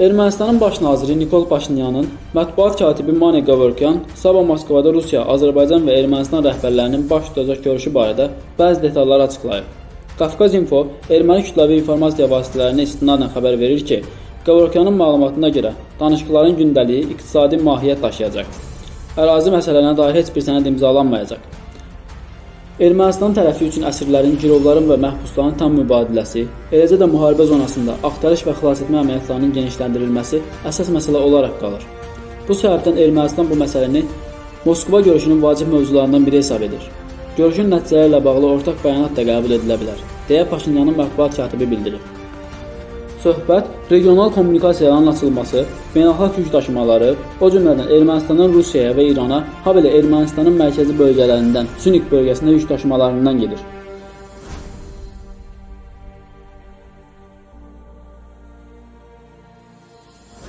Ermənistanın baş naziri Nikol Paşinyanın mətbuat katibi Mane Qavorkyan sabah Moskvada Rusiya, Azərbaycan və Ermənistan rəhbərlərinin baş tutacaq görüşü barədə bəzi detalları açıqlayıb. Qafqaz Info erməni kütləvi informasiya vasitələrinə istinadən xəbər verir ki, Qavorkyanın məlumatına görə danışıqların gündəliyi iqtisadi mahiyyət daşıyacaq. Ərazi məsələlərinə dair heç bir sənəd imzalanmayacaq. Ermənistan tərəfi üçün əsirlərin, girovların və məhbusların tam mübadiləsi, eləcə də müharibə zonasında axtarış və xilasetmə əməliyyatlarının genişləndirilməsi əsas məsələ olaraq qalır. Bu səbəbdən Ermənistan bu məsələni Moskva görüşünün vacib mövzularından biri hesab edir. Görüşün nəticələri ilə bağlı ortaq bəyanat da qəbul edilə bilər, deyə Paşinyanın mətbuat katibi bildirib. Söhbət regional kommunikasiyaların açılması, beynəlxalq yük daşımaları, o cümlədən Ermənistanın Rusiyaya və İrana, habelə Ermənistanın mərkəzi bölgələrindən Sünik bölgəsinə yük daşımalarından gedir.